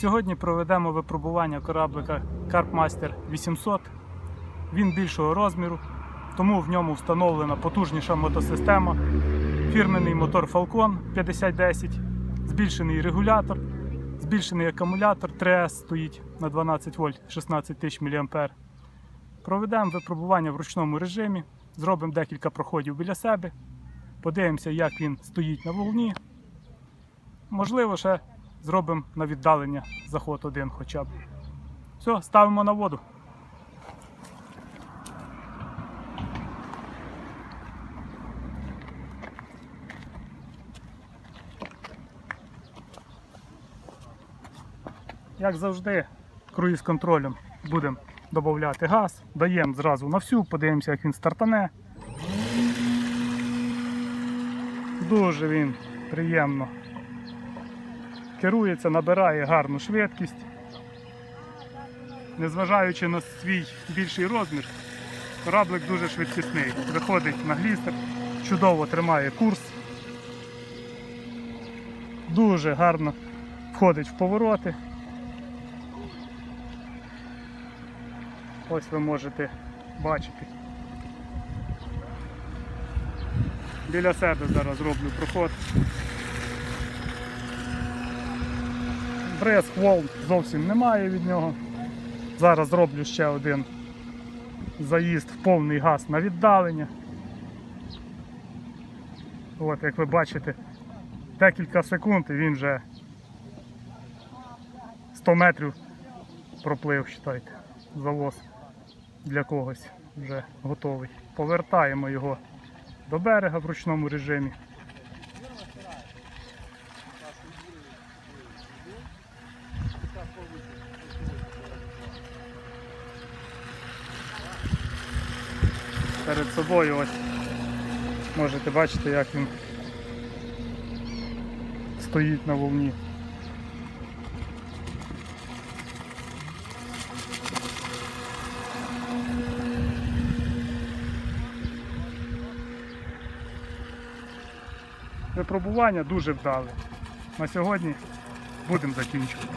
Сьогодні проведемо випробування кораблика Carpmaster 800. Він більшого розміру, тому в ньому встановлена потужніша мотосистема, фірменний мотор Falcon 5010, збільшений регулятор, збільшений акумулятор 3S стоїть на 12 вольт 16 тисяч мА. Проведемо випробування в ручному режимі, зробимо декілька проходів біля себе, подивимося, як він стоїть на волні. Можливо, ще зробимо на віддалення заход один хоча б. Все, ставимо на воду. Як завжди, круїз контролем будемо додати газ, даємо зразу на всю, подивимося, як він стартане. Дуже він приємно керується, набирає гарну швидкість. Незважаючи на свій більший розмір, кораблик дуже швидкісний. Виходить на глістер, чудово тримає курс. Дуже гарно входить в повороти. Ось ви можете бачити. Біля себе зараз роблю проход. Бреск волн зовсім немає від нього. Зараз зроблю ще один заїзд в повний газ на віддалення. От, як ви бачите, декілька секунд і він вже 100 метрів проплив, вважайте, завоз для когось вже готовий. Повертаємо його до берега в ручному режимі. Перед собою ось можете бачити, як він стоїть на волні. Випробування дуже вдале. На сьогодні будемо закінчувати.